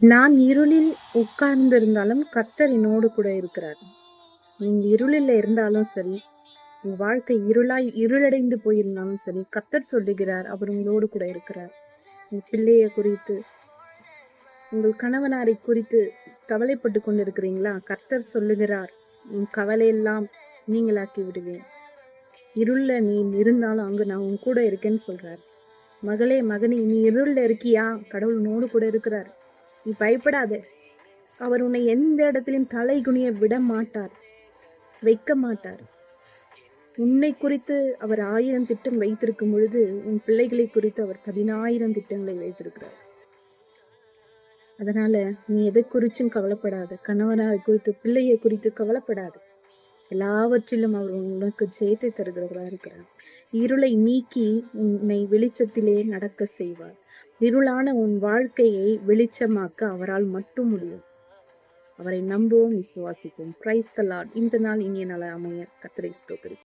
நான் இருளில் உட்கார்ந்திருந்தாலும் கத்தர் என்னோடு கூட இருக்கிறார். நீங்க இருளில் இருந்தாலும் சரி உன் வாழ்க்கை இருளாய் இருளடைந்து போயிருந்தாலும் சரி கத்தர் சொல்லுகிறார் அவர் உங்களோடு கூட இருக்கிறார். உங்கள் பிள்ளையை குறித்து உங்கள் கணவனாரை குறித்து கவலைப்பட்டு கொண்டிருக்கிறீங்களா? கர்த்தர் சொல்லுகிறார் உன் கவலையெல்லாம் நீங்களாக்கி விடுவேன். இருள்ல நீ இருந்தாலும் அங்கே நான் உன் கூட இருக்கேன்னு சொல்றார். மகளே மகனே நீ இருளில் இருக்கியா? கடவுள் உன்னோடு கூட இருக்கிறார். நீ பயப்படாத. அவர் உன்னை எந்த இடத்திலும் தலை குனிய விட மாட்டார் வைக்க மாட்டார். உன்னை குறித்து அவர் ஆயிரம் திட்டம் வைத்திருக்கும் பொழுது உன் பிள்ளைகளை குறித்து அவர் பதினாயிரம் திட்டங்களை வைத்திருக்கிறார். அதனால நீ எதை குறிச்சும் கவலைப்படாத. கணவனாரை குறித்து பிள்ளையை குறித்து கவலைப்படாது. எல்லாவற்றிலும் அவர் உனக்கு ஜெயத்தை தருகிறவராக இருக்கிறார். இருளை நீக்கி உன்னை வெளிச்சத்திலே நடக்க செய்வார். இருளான உன் வாழ்க்கையை வெளிச்சமாக்க அவரால் மட்டும் முடியும். அவரை நம்புவோம் விசுவாசிப்போம். பிரைஸ் த லார்ட் இந்த நாள் இனிய நாளை அமைய கத்திரை ஸ்தோத்திரி